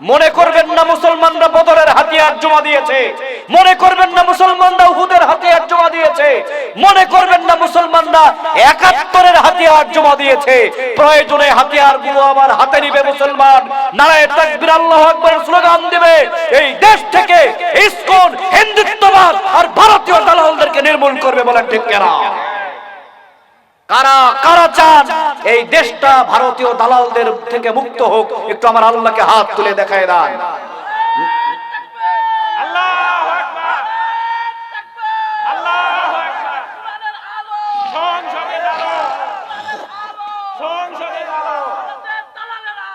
মনে করবেন না মুসলমানরা বদরের হাতিয়ার জমা দিয়েছে। মনে করবেন না মুসলমানরা উহুদের হাতিয়ার জমা দিয়েছে। মনে করবেন না মুসলমানরা একাত্তরের হাতিয়ার জমা দিয়েছে। প্রয়োজনে হাতিয়ারগুলো আবার হাতে নিবে মুসলমান। নারায় তাকবীর আল্লাহ আকবার স্লোগান দিবে। এই দেশ থেকে ইসকন, হিন্দুত্ববাদ আর ভারতীয় দালালদেরকে নির্মূল করবে বলেন ঠিক কেনা? কারা কারা চান? এই দেশটা ভারতীয় দালালদের থেকে মুক্ত হোক। একটু আমার আল্লাহকে হাত তুলে দেখায় দেন।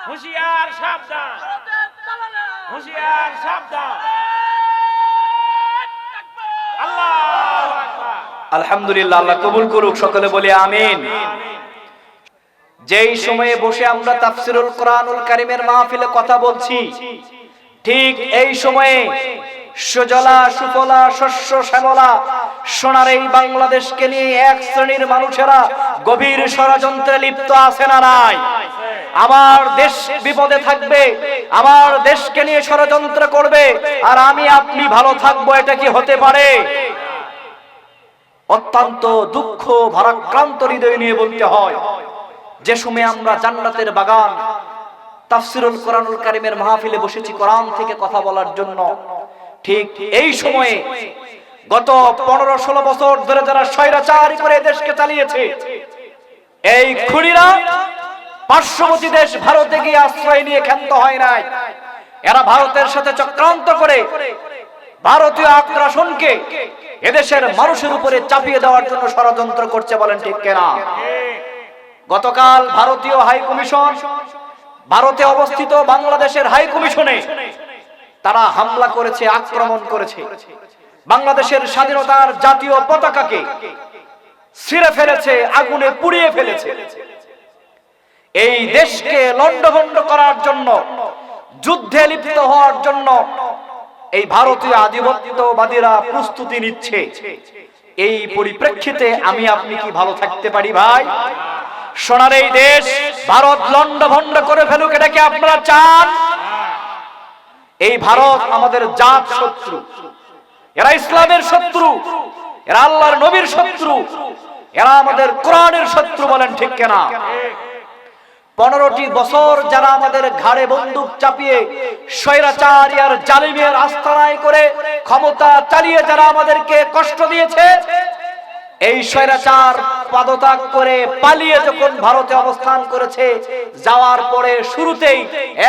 হুঁশিয়ার, সাবধান। হুঁশিয়ার, সাবধান আল্লাহু আকবার আলহামদুলিল্লাহ, আল্লাহ কবুল করুক, সকলে আমিন। যেই সময়ে বসে আমরা তাফসিরুল কোরআনুল কারিমের মাহফিলে কথা বলছি, ঠিক এই সময়ে সুজলা, সুফলা, শস্য, শ্যামলা সোনার এই বাংলাদেশকে নিয়ে এক শ্রেণির মানুষেরা গভীর ষড়যন্ত্রে লিপ্ত আছে না নাই? আমার দেশ বিপদে থাকবে, আমার দেশকে নিয়ে ষড়যন্ত্র করবে, আর আমি আপনি ভালো থাকব, এটা কি হতে পারে? অত্যন্ত দুঃখ, ভারাক্রান্ত হৃদয় নিয়ে বলতে হয়। যে সময় আমরা জান্নাতের বাগান, তাফসিরুল কোরআনুল কারিমের মাহফিলে বসেছি কোরআন থেকে কথা বলার জন্য। ঠিক এই সময়ে গত পনেরো ষোলো বছর ধরে যারা স্বৈরাচারী করে দেশকে চালিয়েছে, এই খুনিরা পার্শ্ববর্তী দেশ ভারতে গিয়ে আশ্রয় নিয়ে ক্ষান্ত হয় নাই। এরা ভারতের সাথে চক্রান্ত করে ভারতীয় আগ্রাসনকে এদেশের মানুষের উপরে চাপিয়ে দেওয়ার জন্য ষড়যন্ত্র করছে বলেন ঠিক কেনা? গতকাল ভারতীয় হাই কমিশন ভারতে অবস্থিত বাংলাদেশের হাই কমিশনে তারা হামলা করেছে, আক্রমণ করেছে। বাংলাদেশের স্বাধীনতার জাতীয় পতাকাকে ছিঁড়ে ফেলেছে, আগুনে পুড়িয়ে ফেলেছে। এই দেশকে লন্ডভন্ড করার জন্য, যুদ্ধে লিপ্ত হওয়ার জন্য এই ভারতীয় আধিপত্যবাদীরা প্রস্তুতি নিচ্ছে। এই পরিপ্রেক্ষিতে আমি আপনি কি ভালো থাকতে পারি ভাই? সোনার এই দেশ, ভারত লন্ড ভন্ড করে ফেলুক, এটা কি আপনারা চান? এই ভারত আমাদের জাত শত্রু। এরা ইসলামের শত্রু, এরা আল্লাহর নবীর শত্রু, এরা আমাদের কোরআনের শত্রু বলেন ঠিক কেনা? পনেরোটি বছর যারা আমাদের ঘাড়ে বন্দুক চাপিয়ে স্বৈরাচারী আর জালিমের আস্তানায় করে ক্ষমতা চালিয়ে যারা আমাদেরকে কষ্ট দিয়েছে, এই স্বৈরাচার পদত্যাগ করে পালিয়ে যখন ভারতে অবস্থান করেছে, যাওয়ার পরে শুরুতেই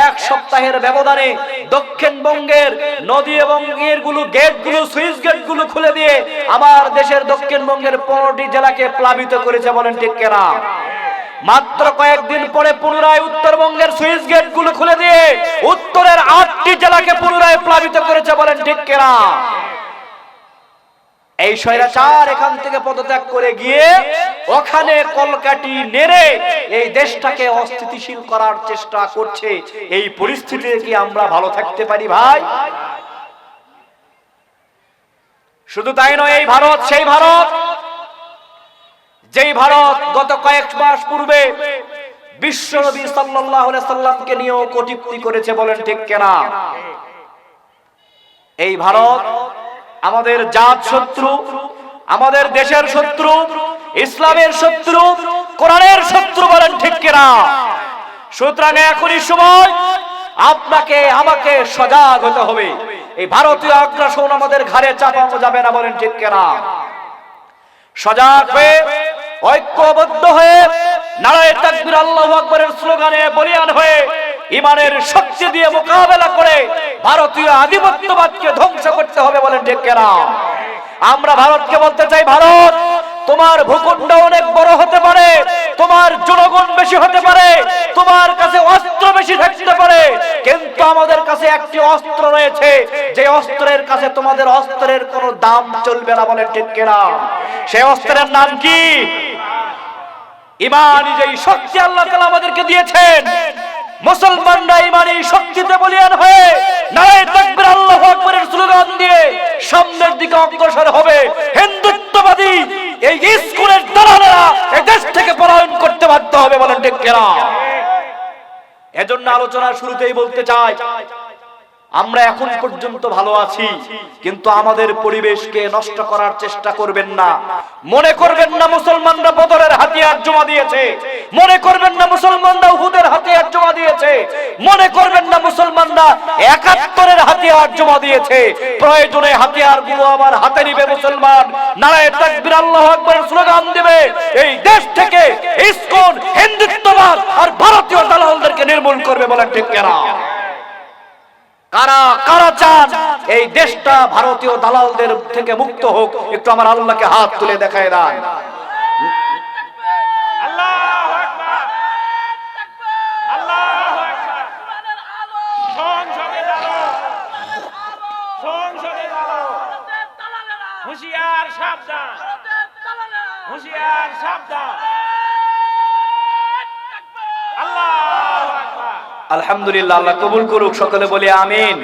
এক সপ্তাহের ব্যবধানে দক্ষিণবঙ্গের নদী এবং এরগুলো গেটগুলো সুইচ গেটগুলো খুলে দিয়ে আমার দেশের দক্ষিণবঙ্গের পনেরোটি জেলাকে প্লাবিত করেছে বলেন ঠিক কেনা মাত্র কয়েকদিন পরে পুনরায় উত্তরবঙ্গের সুইচ গেটগুলো খুলে দিয়ে উত্তরের আটটি জেলাকে পুনরায় প্লাবিত করেছে বলেন ঠিক কেনা এই স্বৈরাচার এখান থেকে পদত্যাগ করে গিয়ে ওখানে কলকাটি নেড়ে এই দেশটাকে অস্থিতিশীল করার চেষ্টা করছে। এই পরিস্থিতিতে কি আমরা ভালো থাকতে পারি ভাই? শুধু তাই নয়, এই ভারত, সেই ভারত যেই ভারত গত কয়েক মাস পূর্বে বিশ্বনবী সাল্লাল্লাহু আলাইহি সাল্লামকে নিয়েও কটূক্তি করেছে বলেন ঠিক কেনা? এই ভারত আমাদের জাত শত্রু, আমাদের দেশের শত্রু, ইসলামের শত্রু, কোরআনের শত্রু বলেন ঠিক কিনা? সুতরাং এখনই সময় আপনাকে, আমাকে সজাগ হতে হবে। এই ভারতীয় আগ্রাসন আমাদের ঘাড়ে চাপানো যাবে না বলেন ঠিক কিনা? সজাগ হয়ে ঐক্যবদ্ধ হয়ে নারায় তাকবীর আল্লাহু আকবারের স্লোগানে বলিয়ান হয়ে ইমানের শক্তি দিয়ে মোকাবেলা করে ভারতীয় আধিপত্যবাদকে ধ্বংস করতে হবে বলেন কেনা আমরা ভারতকে বলতে চাই, ভারত, তোমার ভূখণ্ড অনেক বড় হতে পারে, তোমার জনগণ বেশি হতে পারে, তোমার কাছে অস্ত্র বেশি থাকতে পারে, কিন্তু আমাদের কাছে একটি অস্ত্র রয়েছে, যে অস্ত্রের কাছে তোমাদের অস্ত্রের কোনো দাম চলবে না বলেন ঠিক কিনা সেই অস্ত্রের নাম কি? ইমানই যেই শক্তি আল্লাহ আমাদেরকে দিয়েছেন, মুসলমানরা ইমানি শক্তিতে বলিয়ান হয়ে নারায় তাকবীর স্লোগান দিয়ে সামনের দিকে অগ্রসর হবে। হিন্দুত্ববাদী এই স্কুলের এই দেশ থেকে পলায়ন করতে বাধ্য হবে বলেন ঠিক এজন্য আলোচনার শুরুতেই বলতে চাই আমরা এখন পর্যন্ত ভালো আছি, কিন্তু আমাদের পরিবেশকে নষ্ট করার চেষ্টা করবেন না। মনে করবেন না মুসলমানরা বদরের হাতিয়ার জমা দিয়েছে। মনে করবেন না মুসলমানরা উহুদের হাতিয়ার জমা দিয়েছে। মনে করবেন না মুসলমানরা একাত্তরের হাতিয়ার জমা দিয়েছে। প্রয়োজনে হাতিয়ারগুলো আমার হাতে নিবে মুসলমান। নারায় তাকবীর আল্লাহু আকবার স্লোগান দিবে, এই দেশ থেকে ইসকন, হিন্দুত্ববাদ আর ভারতীয় দালালদেরকে নির্মূল করবে, বলেন ঠিক কেনা। কারা কারা চান? এই দেশটা ভারতীয় দালালদের থেকে মুক্ত হোক। একটু আমার আল্লাহকে হাত তুলে দেখায় দেন। হুঁশিয়ার, সাবধান। হুঁশিয়ার, সাবধান আল্লাহু আকবার আলহামদুলিল্লাহ আল্লাহ কবুল করুক সকলে বলে আমিন।